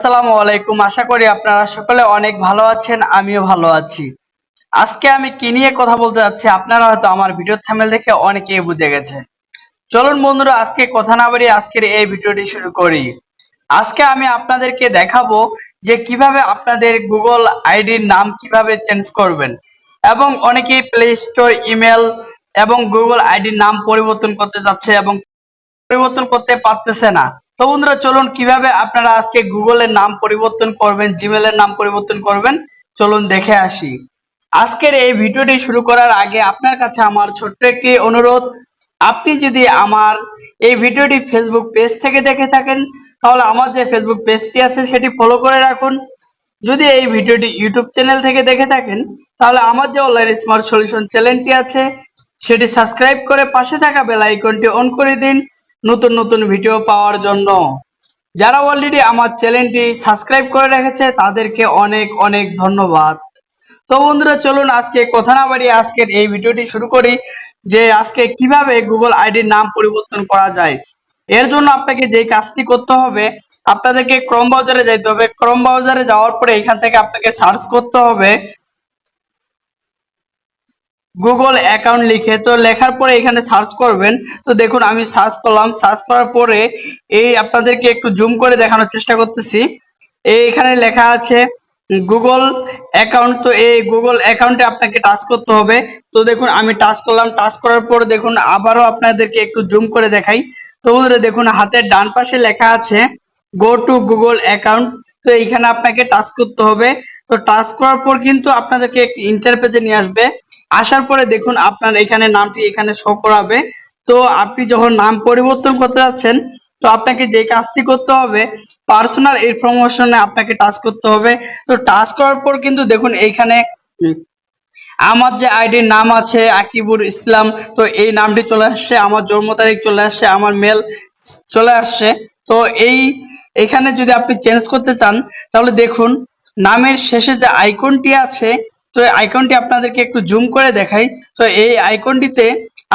আসসালামু আলাইকুম। আশা করি আপনারা সকলে অনেক ভালো আছেন, আমিও ভালো আছি। আজকে আমি কি নিয়ে কথা বলতে যাচ্ছি আপনারা হয়তো আমার ভিডিও থামেল দেখে অনেকেই বুঝে গেছে। চলুন বন্ধুরা, আজকে কথা না বাড়িয়ে আজকের এই ভিডিওটি শুরু করি। আজকে আমি আপনাদেরকে দেখাবো যে কীভাবে আপনাদের গুগল আইডির নাম কীভাবে চেঞ্জ করবেন এবং অনেকেই প্লে স্টোর, ইমেল এবং গুগল আইডির নাম পরিবর্তন করতে যাচ্ছে এবং পরিবর্তন করতে পারতেছে না। তো বন্ধুরা, চলুন কীভাবে আপনারা আজকে গুগলের নাম পরিবর্তন করবেন জিমেলের নাম পরিবর্তন করবেন, চলুন দেখে আসি। আজকের এই ভিডিওটি শুরু করার আগে আপনার কাছে আমার ছোট্ট একটি অনুরোধ, আপনি যদি আমার এই ভিডিওটি ফেসবুক পেজ থেকে দেখে থাকেন, তাহলে আমার যে ফেসবুক পেজটি আছে সেটি ফলো করে রাখুন। যদি এই ভিডিওটি ইউটিউব চ্যানেল থেকে দেখে থাকেন, তাহলে আমার যে অনলাইন স্মার্ট সলিউশন চ্যানেলটি আছে, সেটি সাবস্ক্রাইব করে পাশে থাকা বেল আইকনটি অন করে দিন। নতুন নতুন ভিডিও পাওয়ার জন্য। যারা অলরেডি আমার চ্যানেলটি সাবস্ক্রাইব করে রেখেছে, তাদেরকে অনেক অনেক ধন্যবাদ। তো বন্ধুরা, চলুন আজকে কথা না বাড়িয়ে আজকের এই ভিডিওটি শুরু করি, যে আজকে কীভাবে গুগল আইডির নাম পরিবর্তন করা যায়। এর জন্য আপনাকে যে কাজটি করতে হবে, আপনাদেরকে ক্রম ব্রাউজারে যেতে হবে। ক্রম ব্রাউজারে যাওয়ার পরে এখান থেকে আপনাকে সার্চ করতে হবে। গুগল অ্যাকাউন্ট লিখে, তো লেখার পরে এখানে সার্চ করবেন। তো দেখুন, আমি সার্চ করলাম। সার্চ করার পরে এই আপনাদেরকে একটু জুম করে দেখানোর চেষ্টা করতেছি। এখানে লেখা আছে গুগল অ্যাকাউন্ট তো এই গুগল অ্যাকাউন্টে আপনাকে টাচ করতে হবে। তো দেখুন, আমি টাচ করলাম। টাচ করার পর দেখুন, আবারও আপনাদেরকে একটু জুম করে দেখাই। তো বন্ধুরা, দেখুন, হাতের ডান পাশে লেখা আছে গো টু গুগল অ্যাকাউন্ট তো এইখানে আপনাকে টাচ করতে হবে। তো টাচ করার পর কিন্তু আপনাদেরকে একটি ইন্টারপেজে নিয়ে আসবে। আসার পরে দেখুন আপনার এখানে নামটি এখানে শো করাবে। তো আপনি যখন নাম পরিবর্তন করতে যাচ্ছেন, তো আপনাকে যে কাজটি করতে হবে পার্সোনাল ইনফরমেশনে আপনাকে টাচ করতে হবে। তো টাচ করার পর কিন্তু দেখুন এইখানে আমার যে আইডির নাম আছে, আকিবুর ইসলাম, তো এই নামটি চলে আসছে, আমার জন্ম তারিখ চলে আসছে, আমার মেল চলে আসছে। তো এই, এখানে যদি আপনি চেঞ্জ করতে চান, তাহলে দেখুন, নামের শেষে যে আইকনটি আছে তো আইকনটি আপনাদেরকে একটু জুম করে দেখাই। তো এই আইকনটিতে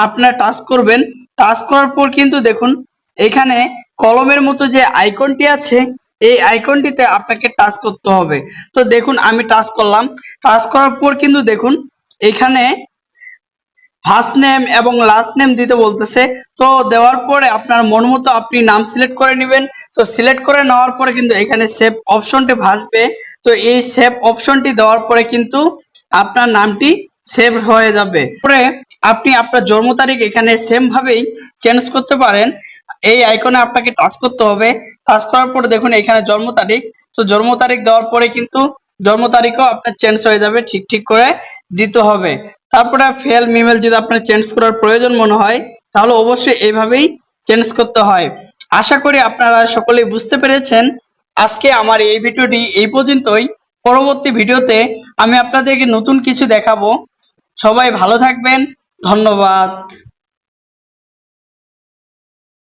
আপনারা টাচ করবেন। টাচ করার পর কিন্তু দেখুন, এখানে কলমের মতো যে আইকনটি আছে, এই আইকনটিতে আপনাকে টাচ করতে হবে। তো দেখুন, আমি টাচ করলাম। টাচ করার পর কিন্তু দেখুন, এখানে ফার্স্ট নেম এবং লাস্ট নেম দিতে বলতেছে। তো দেওয়ার পরে আপনার মন মতো আপনি নাম সিলেক্ট করে নেবেন। তো সিলেক্ট করে নেওয়ার পরে কিন্তু এখানে সেভ অপশনটি ভাসবে। তো এই সেভ অপশনটি দেওয়ার পরে কিন্তু আপনার নামটি সেভ হয়ে যাবে। পরে আপনি আপনার জন্ম তারিখ এখানে সেম ভাবেই চেঞ্জ করতে পারেন। এই আইকনে আপনাকে টাচ করতে হবে। টাচ করার পরে দেখুন এখানে জন্ম তারিখ। তো জন্ম তারিখ দেওয়ার পরে কিন্তু জন্ম তারিখও আপনার চেঞ্জ হয়ে যাবে, ঠিক ঠিক করে দিতে হবে। তারপরে ফেল মিমেল যদি আপনার চেঞ্জ করার প্রয়োজন মনে হয়, তাহলে অবশ্যই এইভাবেই চেঞ্জ করতে হয়। আশা করি আপনারা সকলেই বুঝতে পেরেছেন। আজকে আমার এই ভিডিওটি এই পর্যন্তই। পরবর্তী ভিডিওতে আমি আপনাদেরকে নতুন কিছু দেখাবো। সবাই ভালো থাকবেন। ধন্যবাদ।